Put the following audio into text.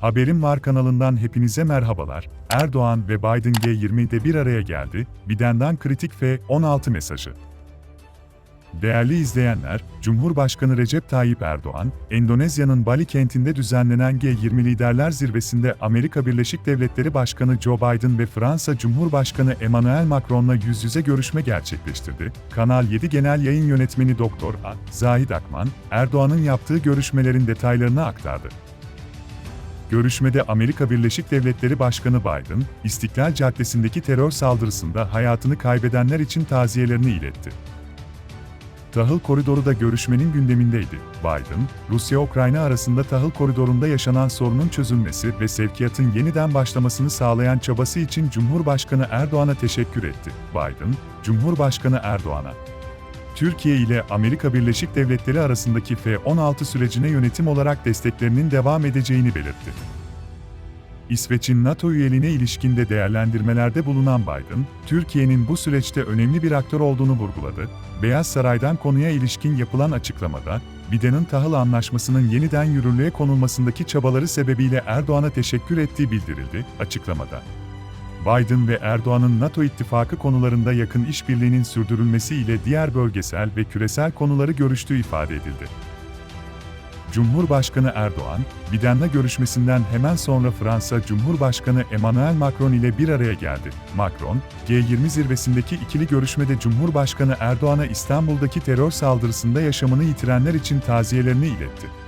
Haberim Var kanalından hepinize merhabalar. Erdoğan ve Biden G20'de bir araya geldi. Biden'dan kritik F-16 mesajı. Değerli izleyenler, Cumhurbaşkanı Recep Tayyip Erdoğan, Endonezya'nın Bali kentinde düzenlenen G20 Liderler Zirvesi'nde Amerika Birleşik Devletleri Başkanı Joe Biden ve Fransa Cumhurbaşkanı Emmanuel Macron'la yüz yüze görüşme gerçekleştirdi. Kanal 7 Genel Yayın Yönetmeni Doktor A. Zahid Akman, Erdoğan'ın yaptığı görüşmelerin detaylarını aktardı. Görüşmede Amerika Birleşik Devletleri Başkanı Biden, İstiklal Caddesi'ndeki terör saldırısında hayatını kaybedenler için taziyelerini iletti. Tahıl koridoru da görüşmenin gündemindeydi. Biden, Rusya-Ukrayna arasında tahıl koridorunda yaşanan sorunun çözülmesi ve sevkiyatın yeniden başlamasını sağlayan çabası için Cumhurbaşkanı Erdoğan'a teşekkür etti. Biden, Cumhurbaşkanı Erdoğan'a Türkiye ile Amerika Birleşik Devletleri arasındaki F-16 sürecine yönetim olarak desteklerinin devam edeceğini belirtti. İsveç'in NATO üyeliğine ilişkinde değerlendirmelerde bulunan Biden, Türkiye'nin bu süreçte önemli bir aktör olduğunu vurguladı. Beyaz Saray'dan konuya ilişkin yapılan açıklamada, Biden'in tahıl anlaşmasının yeniden yürürlüğe konulmasındaki çabaları sebebiyle Erdoğan'a teşekkür ettiği bildirildi. Açıklamada, Biden ve Erdoğan'ın NATO ittifakı konularında yakın işbirliğinin sürdürülmesi ile diğer bölgesel ve küresel konuları görüştüğü ifade edildi. Cumhurbaşkanı Erdoğan, Biden'le görüşmesinden hemen sonra Fransa Cumhurbaşkanı Emmanuel Macron ile bir araya geldi. Macron, G20 zirvesindeki ikili görüşmede Cumhurbaşkanı Erdoğan'a İstanbul'daki terör saldırısında yaşamını yitirenler için taziyelerini iletti.